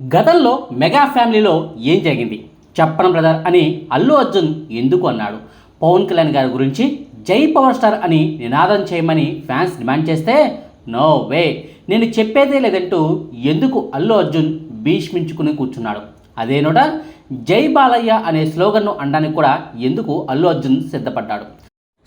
గతంలో మెగా ఫ్యామిలీలో ఏం జరిగింది? చెప్పడం బ్రదర్ అని అల్లు అర్జున్ ఎందుకు అన్నాడు? పవన్ కళ్యాణ్ గారి గురించి జై పవర్ స్టార్ అని నినాదం చేయమని ఫ్యాన్స్ డిమాండ్ చేస్తే నో వే. నేను చెప్పేదే లేదంటూ ఎందుకు అల్లు అర్జున్ భీష్మించుకుని కూర్చున్నాడు? అదేనోట జై బాలయ్య అనే స్లోగన్ను అనడానికి కూడా ఎందుకు అల్లు అర్జున్ సిద్ధపడ్డాడు?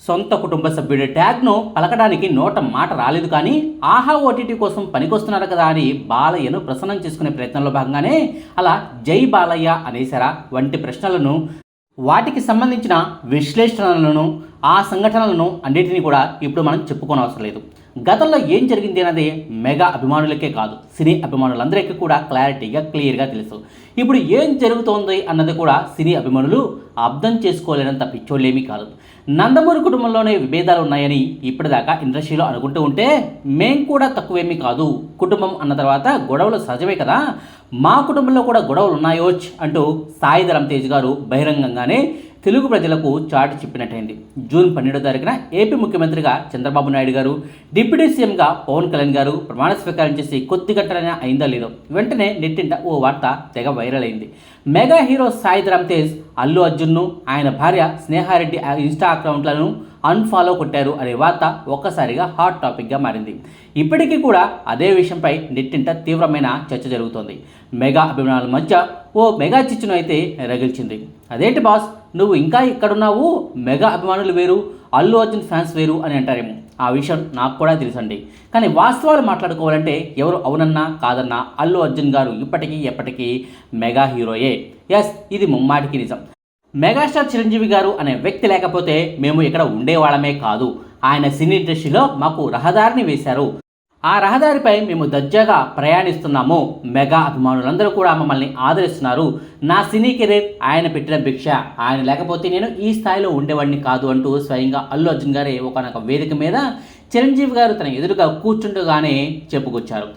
సొంత కుటుంబ సభ్యుడి ట్యాగ్ను పలకడానికి నోట మాట రాలేదు కానీ ఆహా ఓటీటీ కోసం పనికొస్తున్నారు కదా అని బాలయ్యను ప్రసన్నం చేసుకునే ప్రయత్నంలో భాగంగానే అలా జై బాలయ్య అనేసారా వంటి ప్రశ్నలను వాటికి సంబంధించిన విశ్లేషణలను ఆ సంఘటనలను అన్నిటినీ కూడా ఇప్పుడు మనం చెప్పుకోనవసరం అవసరం లేదు. గతంలో ఏం జరిగింది అన్నది మెగా అభిమానులకే కాదు సినీ అభిమానులందరికీ కూడా క్లారిటీగా క్లియర్గా తెలుసు. ఇప్పుడు ఏం జరుగుతోంది అన్నది కూడా సినీ అభిమానులు అర్థం చేసుకోలేనంత పిచ్చోళ్ళేమీ కాదు. నందమూరి కుటుంబంలోనే విభేదాలు ఉన్నాయని ఇప్పటిదాకా ఇండస్ట్రీలో అనుకుంటూ ఉంటే మేం కూడా తక్కువేమీ కాదు. కుటుంబం అన్న తర్వాత గొడవలు సహజమే కదా. మా కుటుంబంలో కూడా గొడవలు ఉన్నాయోచ్ అంటూ సాయి ధరం తేజ్ గారు బహిరంగంగానే తెలుగు ప్రజలకు చాటి చెప్పినట్టయింది. జూన్ పన్నెండో తారీఖున ఏపీ ముఖ్యమంత్రిగా చంద్రబాబు నాయుడు గారు డిప్యూటీ సీఎంగా పవన్ కళ్యాణ్ గారు ప్రమాణ స్వీకారం చేసి కొద్ది గంటలైనా అయిందో లేదో వెంటనే నెట్టింట ఓ వార్త తెగ వైరల్ అయింది. మెగా హీరో సాయి రమ్ తేజ్ అల్లు అర్జున్ను ఆయన భార్య స్నేహారెడ్డి ఇన్స్టా అకౌంట్లను అన్ఫాలో కొట్టారు అనే వార్త ఒక్కసారిగా హాట్ టాపిక్గా మారింది. ఇప్పటికీ కూడా అదే విషయంపై నెట్టింట తీవ్రమైన చర్చ జరుగుతోంది. మెగా అభిమానుల మధ్య ఓ మెగా చిచ్చును అయితే రగిల్చింది. అదేంటి బాస్ నువ్వు ఇంకా ఇక్కడున్నావు? మెగా అభిమానులు వేరు. అల్లు అర్జున్ ఫ్యాన్స్ వేరు అని అంటారేమో. ఆ విషయం నాకు కూడా తెలుసండి. కానీ వాస్తవాలు మాట్లాడుకోవాలంటే ఎవరు అవునన్నా కాదన్నా అల్లు అర్జున్ గారు ఇప్పటికీ ఎప్పటికీ మెగా హీరోయే. ఎస్ ఇది ముమ్మాటికి నిజం. మెగాస్టార్ చిరంజీవి గారు అనే వ్యక్తి లేకపోతే మేము ఇక్కడ ఉండేవాళ్ళమే కాదు. ఆయన సినీ ఇండస్ట్రీలో మాకు రహదారిని వేశారు. ఆ రహదారిపై మేము దర్జాగా ప్రయాణిస్తున్నాము. మెగా అభిమానులందరూ కూడా మమ్మల్ని ఆదరిస్తున్నారు. నా సినీ కెరీర్ ఆయన పెట్టిన భిక్ష. ఆయన లేకపోతే నేను ఈ స్థాయిలో ఉండేవాడిని కాదు అంటూ స్వయంగా అల్లు అర్జున్ గారే ఒకనొక వేదిక మీద చిరంజీవి గారు తన ఎదురుగా కూర్చుండగానే చెప్పుకొచ్చారు.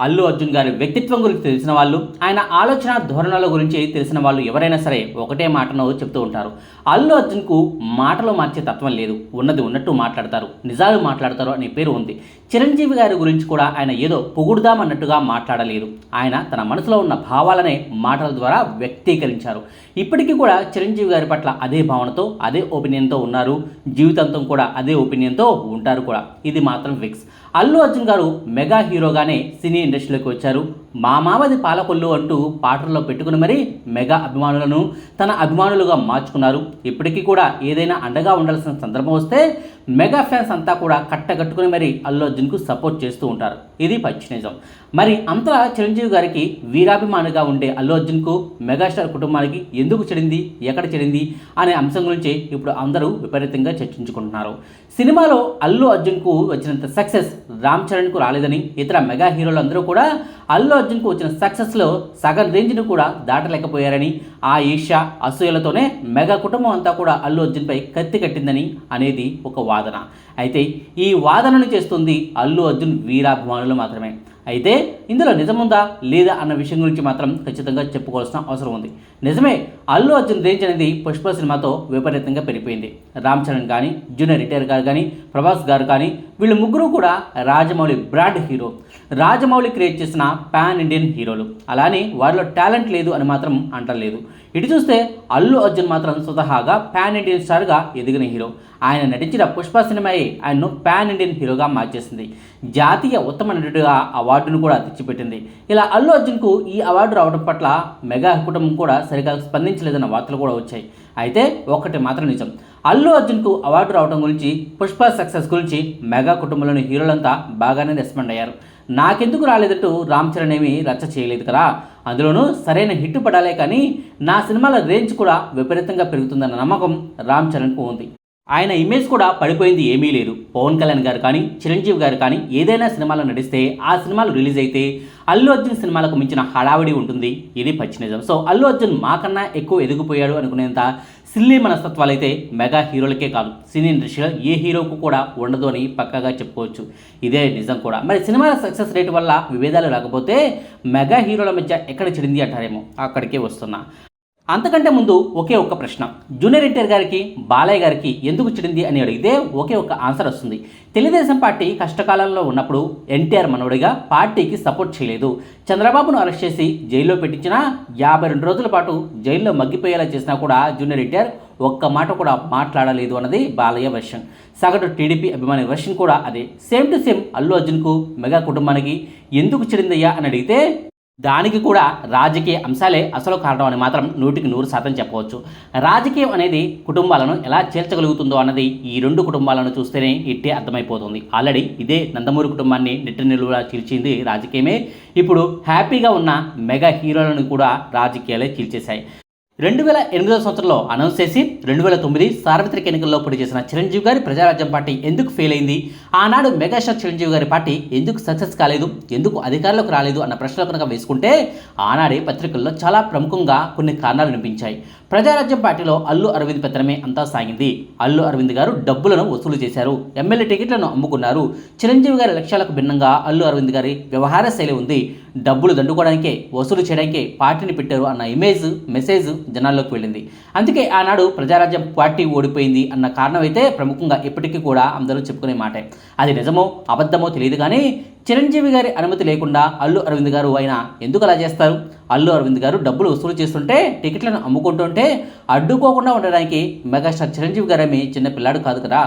అల్లు అర్జున్ గారి వ్యక్తిత్వం గురించి తెలిసిన వాళ్ళు ఆయన ఆలోచన ధోరణుల గురించి తెలిసిన వాళ్ళు ఎవరైనా సరే ఒకటే మాటను చెప్తూ ఉంటారు. అల్లు అర్జున్కు మాటలు మార్చే తత్వం లేదు. ఉన్నది ఉన్నట్టు మాట్లాడతారు. నిజాలు మాట్లాడతారు అనే పేరు ఉంది. చిరంజీవి గారి గురించి కూడా ఆయన ఏదో పొగుడుదామన్నట్టుగా మాట్లాడలేదు. ఆయన తన మనసులో ఉన్న భావాలనే మాటల ద్వారా వ్యక్తీకరించారు. ఇప్పటికీ కూడా చిరంజీవి గారి పట్ల అదే భావనతో అదే ఒపీనియన్తో ఉన్నారు. జీవితాంతం కూడా అదే ఒపీనియన్తో ఉంటారు కూడా. ఇది మాత్రం ఫిక్స్. అల్లు అర్జున్ గారు మెగా హీరోగానే సినీ ఇండస్ట్రీలోకి వచ్చారు. మా మామది పాలకొల్లు అంటూ పాటల్లో పెట్టుకుని మరీ మెగా అభిమానులను తన అభిమానులుగా మార్చుకున్నారు. ఇప్పటికీ కూడా ఏదైనా అండగా ఉండాల్సిన సందర్భం వస్తే మెగా ఫ్యాన్స్ అంతా కూడా కట్టగట్టుకుని మరి అల్లు అర్జున్కు సపోర్ట్ చేస్తూ ఉంటారు. ఇది పచ్చి నిజం మరి అంతలా చిరంజీవి గారికి వీరాభిమానిగా ఉండే అల్లు అర్జున్కు మెగాస్టార్ కుటుంబానికి ఎందుకు చెడింది ఎక్కడ చెడింది అనే అంశం గురించి ఇప్పుడు అందరూ విపరీతంగా చర్చించుకుంటున్నారు. సినిమాలో అల్లు అర్జున్కు వచ్చినంత సక్సెస్ రామ్ చరణ్కు రాలేదని ఇతర మెగా హీరోలు అందరూ కూడా అల్లు అర్జున్కు వచ్చిన సక్సెస్లో సగం రేంజ్ను కూడా దాటలేకపోయారని ఆ ఈర్ష అసూయలతోనే మెగా కుటుంబం అంతా కూడా అల్లు అర్జున్పై కత్తి కట్టిందని అనేది ఒక వాదన. అయితే ఈ వాదనను చేస్తుంది అల్లు అర్జున్ వీరాభిమానులు మాత్రమే. అయితే ఇందులో నిజముందా లేదా అన్న విషయం గురించి మాత్రం ఖచ్చితంగా చెప్పుకోవాల్సిన అవసరం ఉంది. నిజమే అల్లు అర్జున్ రేంజ్ అనేది పుష్ప సినిమాతో విపరీతంగా పెరిగిపోయింది. రామ్ చరణ్ కానీ జూనియర్ రిటైర్ గారు కానీ ప్రభాస్ గారు కానీ వీళ్ళు ముగ్గురు కూడా Rajamouli brand hero. Rajamouli create చేసిన పాన్ ఇండియన్ హీరోలు. అలానే వారిలో టాలెంట్ లేదు అని మాత్రం అంటలేదు. ఇటు చూస్తే అల్లు అర్జున్ మాత్రం స్వతహాగా పాన్ ఇండియన్ స్టార్గా ఎదిగిన హీరో. ఆయన నటించిన పుష్ప సినిమాయే ఆయన్ను పాన్ ఇండియన్ హీరోగా మార్చేసింది. జాతీయ ఉత్తమ నటుడిగా అవార్డును కూడా తెచ్చిపెట్టింది. ఇలా అల్లు అర్జున్కు ఈ అవార్డు రావడం పట్ల మెగా కుటుంబం కూడా సరిగా స్పందించలేదన్న వార్తలు కూడా వచ్చాయి. అయితే ఒకటి మాత్రం నిజం. అల్లు అర్జున్కు అవార్డు రావడం గురించి పుష్ప సక్సెస్ గురించి మెగా కుటుంబంలోని హీరోలంతా బాగానే రెస్పాండ్ అయ్యారు. నాకెందుకు రాలేదట్టు రామ్ చరణ్ ఏమీ రచ్చ చేయలేదు కదా? అందులోనూ సరైన హిట్ పడాలే కానీ నా సినిమాల రేంజ్ కూడా విపరీతంగా పెరుగుతుందన్న నమ్మకం రామ్ చరణ్కు ఉంది. ఆయన ఇమేజ్ కూడా పడిపోయింది ఏమీ లేదు. పవన్ కళ్యాణ్ గారు కానీ చిరంజీవి గారు కానీ ఏదైనా సినిమాలో నడిస్తే ఆ సినిమాలు రిలీజ్ అయితే అల్లు అర్జున్ సినిమాలకు మించిన హడావిడి ఉంటుంది. ఇది పచ్చి నిజం. సో అల్లు అర్జున్ మాకన్నా ఎక్కువ ఎదిగిపోయాడు అనుకునేంత సిల్లీ మనస్తత్వాలు అయితే మెగా హీరోలకే కాదు. సినీ ఇండస్ట్రీలో ఏ హీరోకు కూడా ఉండదు అని పక్కగా చెప్పుకోవచ్చు. ఇదే నిజం కూడా. మరి సినిమాల సక్సెస్ రేట్ వల్ల విభేదాలు రాకపోతే మెగా హీరోల మధ్య ఎక్కడ చెడింది అంటారేమో? అక్కడికే వస్తున్నా. అంతకంటే ముందు ఒకే ఒక్క ప్రశ్న. జూనియర్ ఎన్టీఆర్ గారికి బాలయ్య గారికి ఎందుకు చెడింది అని అడిగితే ఒకే ఒక్క ఆన్సర్ వస్తుంది. తెలుగుదేశం పార్టీ కష్టకాలంలో ఉన్నప్పుడు ఎన్టీఆర్ మనవడిగా పార్టీకి సపోర్ట్ చేయలేదు. చంద్రబాబును అరెస్ట్ చేసి జైల్లో పెట్టించినా యాభై రెండు రోజుల పాటు జైల్లో మగ్గిపోయేలా చేసినా కూడా జూనియర్ ఎన్టీఆర్ ఒక్క మాట కూడా మాట్లాడలేదు అన్నది బాలయ్య వెర్షన్ సగటు టీడీపీ అభిమాని వెర్షన్ కూడా అదే. సేమ్ టు సేమ్ అల్లు అర్జున్కు మెగా కుటుంబానికి ఎందుకు చెడిందయ్యా అని అడిగితే దానికి కూడా రాజకీయ అంశాలే అసలు కారణం అని మాత్రం నూటికి నూరు శాతం చెప్పవచ్చు. రాజకీయం అనేది కుటుంబాలను ఎలా చేర్చగలుగుతుందో అన్నది ఈ రెండు కుటుంబాలను చూస్తేనే ఇట్టే అర్థమైపోతుంది. ఆల్రెడీ ఇదే నందమూరి కుటుంబాన్ని నెట్టి నిలువులా చీల్చింది రాజకీయమే. ఇప్పుడు హ్యాపీగా ఉన్న మెగా హీరోలను కూడా రాజకీయాలే చీల్చేశాయి. రెండు వేల ఎనిమిదవ సంవత్సరంలో అనౌన్స్ చేసి రెండు వేల తొమ్మిది సార్వత్రిక ఎన్నికల్లో పోటీ చేసిన చిరంజీవి గారి ప్రజారాజ్యం పార్టీ ఎందుకు ఫెయిల్ అయింది? ఆనాడు మెగాస్టార్ చిరంజీవి గారి పార్టీ ఎందుకు సక్సెస్ కాలేదు? ఎందుకు అధికారంలోకి రాలేదు? అన్న ప్రశ్నలు కనుక వేసుకుంటే ఆనాడే పత్రికల్లో చాలా ప్రముఖంగా కొన్ని కారణాలు వినిపించాయి. ప్రజారాజ్యం పార్టీలో అల్లు అరవింద్ పెత్తనమే అంతా సాగింది. అల్లు అరవింద్ గారు డబ్బులను వసూలు చేశారు. ఎమ్మెల్యే టికెట్లను అమ్ముకున్నారు. చిరంజీవి గారి లక్ష్యాలకు భిన్నంగా అల్లు అరవింద్ గారి వ్యవహార శైలి ఉంది. డబ్బులు దండుకోవడానికే వసూలు చేయడానికే పార్టీని పెట్టారు అన్న ఇమేజ్ మెసేజ్ జనాల్లోకి వెళ్ళింది. అందుకే ఆనాడు ప్రజారాజ్యం పార్టీ ఓడిపోయింది అన్న కారణం అయితే ప్రముఖంగా ఇప్పటికీ కూడా అందరూ చెప్పుకునే మాటే. అది నిజమో అబద్ధమో తెలియదు కానీ చిరంజీవి గారి అనుమతి లేకుండా అల్లు అరవింద్ గారు అయినా ఎందుకు అలా చేస్తారు? అల్లు అరవింద్ గారు డబ్బులు వసూలు చేస్తుంటే టికెట్లను అమ్ముకుంటుంటే అడ్డుకోకుండా ఉండడానికి మెగాస్టార్ చిరంజీవి గారేమి చిన్న పిల్లాడు కాదు కదా.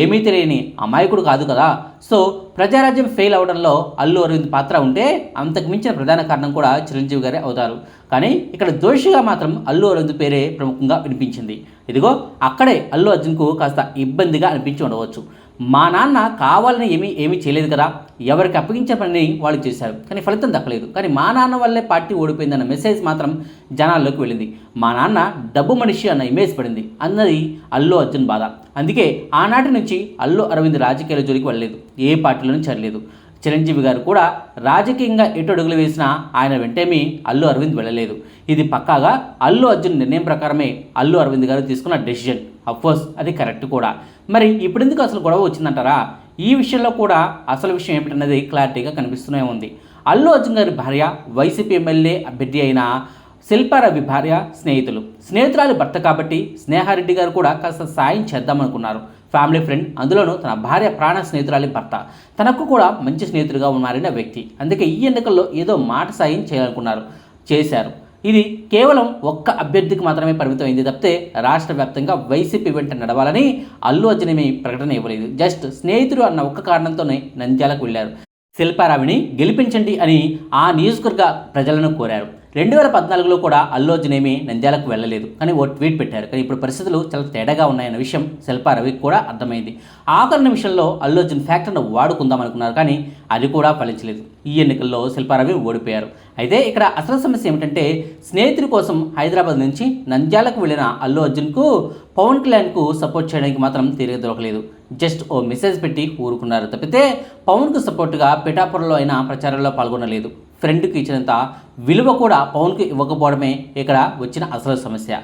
ఏమీ తెలియని అమాయకుడు కాదు కదా. సో ప్రజారాజ్యం ఫెయిల్ అవడంలో అల్లు అరవింద్ పాత్ర ఉంటే అంతకు మించిన ప్రధాన కారణం కూడా చిరంజీవి గారే అవుతారు. కానీ ఇక్కడ దోషిగా మాత్రం అల్లు అరవింద్ పేరే ప్రముఖంగా వినిపించింది. ఇదిగో అక్కడే అల్లు అర్జున్కు కాస్త ఇబ్బందిగా అనిపించి ఉండవచ్చు. మా నాన్న కావాలని ఏమీ ఏమీ చేయలేదు కదా. ఎవరికి అప్పగించే పనిని వాళ్ళు చేశారు. కానీ ఫలితం దక్కలేదు. కానీ మా నాన్న వల్లే పార్టీ ఓడిపోయిందన్న మెసేజ్ మాత్రం జనాల్లోకి వెళ్ళింది. మా నాన్న డబ్బు మనిషి అన్న ఇమేజ్ పడింది. అన్నది అల్లు అర్జున్ బాధ. అందుకే ఆనాటి నుంచి అల్లు అరవింద్ రాజకీయాల జోలికి వెళ్ళలేదు. ఏ పార్టీలోనూ చేరలేదు. చిరంజీవి గారు కూడా రాజకీయంగా ఎటు అడుగులు వేసినా ఆయన వెంటేమీ అల్లు అరవింద్ వెళ్ళలేదు. ఇది పక్కాగా అల్లు అర్జున్ నిర్ణయం ప్రకారమే అల్లు అరవింద్ గారు తీసుకున్న డెసిజన్ అఫ్కోర్స్ అది కరెక్ట్ కూడా. మరి ఇప్పుడు ఎందుకు అసలు గొడవ వచ్చిందంటారా? ఈ విషయంలో కూడా అసలు విషయం ఏమిటన్నది క్లారిటీగా కనిపిస్తూనే ఉంది. అల్లు అర్జున్ గారి భార్య వైసీపీ ఎమ్మెల్యే అభ్యర్థి అయిన శిల్పారవి భార్య స్నేహితులు. స్నేహితురాలి భర్త కాబట్టి స్నేహారెడ్డి గారు కూడా కాస్త సాయం చేద్దామనుకున్నారు. ఫ్యామిలీ ఫ్రెండ్ అందులోనూ తన భార్య ప్రాణ స్నేహితురాలి భర్త. తనకు కూడా మంచి స్నేహితుడిగా మారిన వ్యక్తి. అందుకే ఈ ఎన్నికల్లో ఏదో మాట సాయం చేయాలనుకున్నారు చేశారు. ఇది కేవలం ఒక్క అభ్యర్థికి మాత్రమే పరిమితమైంది తప్పితే రాష్ట్ర వ్యాప్తంగా వైసీపీ వెంట నడవాలని అల్లు అర్జునేమి ప్రకటన ఇవ్వలేదు. జస్ట్ స్నేహితుడు అన్న ఒక్క కారణంతోనే నంద్యాలకు వెళ్ళారు. శిల్పారావిని గెలిపించండి అని ఆ నియోజకవర్గ ప్రజలను కోరారు. రెండు వేల పద్నాలుగులో కూడా అల్లు అర్జున్ ఏమీ నంద్యాలకు వెళ్ళలేదు. కానీ ఓ ట్వీట్ పెట్టారు. కానీ ఇప్పుడు పరిస్థితులు చాలా తేడాగా ఉన్నాయన్న విషయం శిల్పారవికి కూడా అర్థమైంది. ఆఖరి నిమిషంలో అల్లు అర్జున్ ఫ్యాక్టర్ను వాడుకుందాం అనుకున్నారు కానీ అది కూడా ఫలించలేదు. ఈ ఎన్నికల్లో శిల్పారవి ఓడిపోయారు. అయితే ఇక్కడ అసలు సమస్య ఏమిటంటే స్నేహితుడి కోసం హైదరాబాద్ నుంచి నంద్యాలకు వెళ్ళిన అల్లు అర్జున్కు పవన్ కళ్యాణ్కు సపోర్ట్ చేయడానికి మాత్రం తీరిక దొరకలేదు. జస్ట్ ఓ మెసేజ్ పెట్టి ఊరుకున్నారు. తప్పితే పవన్కు సపోర్టుగా పిఠాపురంలో అయినా ప్రచారంలో పాల్గొనలేదు. ఫ్రెండ్కి ఇచ్చినంత విలువ కూడా పవన్కు ఇవ్వకపోవడమే ఇక్కడ వచ్చిన అసలు సమస్య.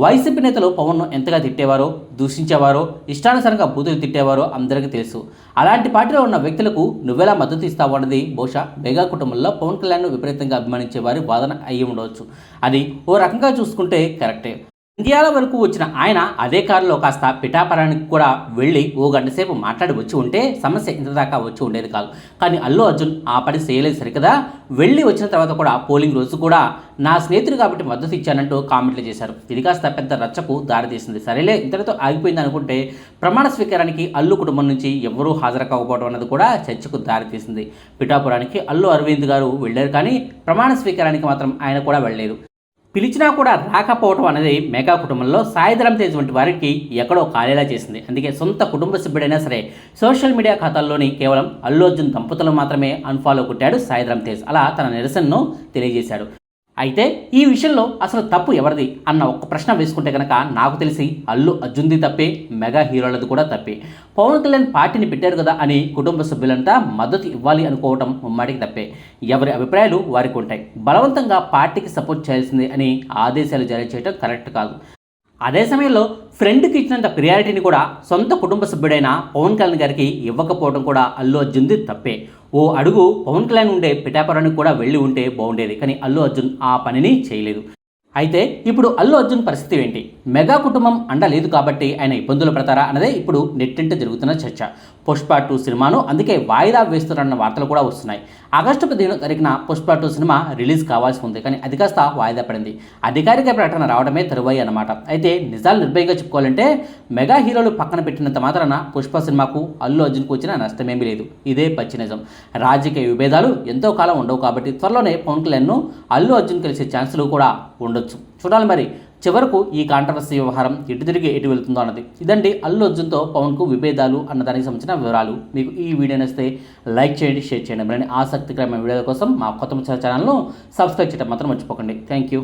వైసీపీ నేతలు పవన్ను ఎంతగా తిట్టేవారో దూషించేవారో ఇష్టానుసారంగా బూతులు తిట్టేవారో అందరికీ తెలుసు. అలాంటి పార్టీలో ఉన్న వ్యక్తులకు నువ్వెలా మద్దతు ఇస్తావు అన్నది బహుశా మెగా కుటుంబంలో పవన్ కళ్యాణ్ను విపరీతంగా అభిమానించే వారి వాదన అయ్యి ఉండవచ్చు అది ఓ రకంగా చూసుకుంటే కరెక్టే. ఇండియాల వరకు వచ్చిన ఆయన అదే కారులో కాస్త పిఠాపురానికి కూడా వెళ్ళి ఓ గంట సేపు మాట్లాడి వచ్చి ఉంటే సమస్య ఇంతదాకా వచ్చి ఉండేది కాదు. కానీ అల్లు అర్జున్ ఆ పని చేయలేదు సరికదా? వెళ్ళి వచ్చిన తర్వాత కూడా పోలింగ్ రోజు కూడా నా స్నేహితుడు కాబట్టి మద్దతు ఇచ్చానంటూ కామెంట్లు చేశారు. ఇది కాస్త పెద్ద రచ్చకు దారితీసింది సరేలే ఇంతటితో ఆగిపోయింది అనుకుంటే ప్రమాణ స్వీకారానికి అల్లు కుటుంబం నుంచి ఎవరూ హాజరు కాకపోవడం అన్నది కూడా చర్చకు దారితీసింది పిఠాపురానికి అల్లు అరవింద్ గారు వెళ్ళారు కానీ ప్రమాణ స్వీకారానికి మాత్రం ఆయన కూడా వెళ్ళలేదు. పిలిచినా కూడా రాకపోవడం అనేది మెగా కుటుంబంలో సాయిధరం తేజ్ వంటి వారికి ఎక్కడో ఖాళీలా చేసింది. అందుకే సొంత కుటుంబ సభ్యుడైనా సరే సోషల్ మీడియా ఖాతాల్లోని కేవలం అల్లు అర్జున్ దంపతులు మాత్రమే అన్ఫాలో కొట్టాడు సాయిధరం తేజ్. అలా తన నిరసనను తెలియజేశాడు. అయితే ఈ విషయంలో అసలు తప్పు ఎవరిది అన్న ఒక్క ప్రశ్న వేసుకుంటే కనుక నాకు తెలిసి అల్లు అర్జున్ది తప్పే మెగా హీరోలది కూడా తప్పే. పవన్ కళ్యాణ్ పార్టీని పెట్టారు కదా అని కుటుంబ సభ్యులంతా మద్దతు ఇవ్వాలి అనుకోవటం ముమ్మాటికి తప్పే. ఎవరి అభిప్రాయాలు వారికి ఉంటాయి. బలవంతంగా పార్టీకి సపోర్ట్ చేయాల్సింది అని ఆదేశాలు జారీ చేయడం కరెక్ట్ కాదు. అదే సమయంలో ఫ్రెండ్కి ఇచ్చినంత ప్రియారిటీని కూడా సొంత కుటుంబ సభ్యుడైన పవన్ కళ్యాణ్ గారికి ఇవ్వకపోవడం కూడా అల్లు అర్జున్ది తప్పే. ఓ అడుగు పవన్ కళ్యాణ్ ఉండే పిఠాపురానికి కూడా వెళ్ళి ఉంటే బాగుండేది. కానీ అల్లు అర్జున్ ఆ పనిని చేయలేదు. అయితే ఇప్పుడు అల్లు అర్జున్ పరిస్థితి ఏంటి? మెగా కుటుంబం అండ లేదు కాబట్టి ఆయన ఇబ్బందులు పడతారా అన్నదే ఇప్పుడు నెట్టింట జరుగుతున్న చర్చ. పుష్ప టూ సినిమాను అందుకే వాయిదా వేస్తున్నారన్న వార్తలు కూడా వస్తున్నాయి. ఆగస్టు పదిహేను తారీఖున పుష్ప టూ సినిమా రిలీజ్ కావాల్సి ఉంది కానీ అది కాస్త వాయిదా పడింది. అధికారిక ప్రకటన రావడమే తరువాయి అన్నమాట. అయితే నిజాలు నిర్భయంగా చెప్పుకోవాలంటే మెగా హీరోలు పక్కన పెట్టినంత మాత్రాన పుష్ప సినిమాకు అల్లు అర్జున్కు వచ్చిన నష్టమేమీ లేదు. ఇదే పచ్చి నిజం. రాజకీయ విభేదాలు ఎంతో కాలం ఉండవు కాబట్టి త్వరలోనే పవన్ కళ్యాణ్ను అల్లు అర్జున్ కలిసే ఛాన్సులు కూడా ఉండొచ్చు. చూడాలి మరి చివరకు ఈ కాంట్రవర్సీ వ్యవహారం ఎటు తిరిగి ఎటు వెళ్తుందో అన్నది. ఇదండి అల్లు అర్జున్తో పవన్కు విభేదాలు అన్న దానికి సంబంధించిన వివరాలు. మీకు ఈ వీడియో నచ్చితే లైక్ చేయండి షేర్ చేయండి. మరి ఆసక్తికరమైన వీడియోల కోసం మా కొత్త ఛానల్ను సబ్స్క్రైబ్ చేయడం మాత్రం మర్చిపోకండి. Thank you.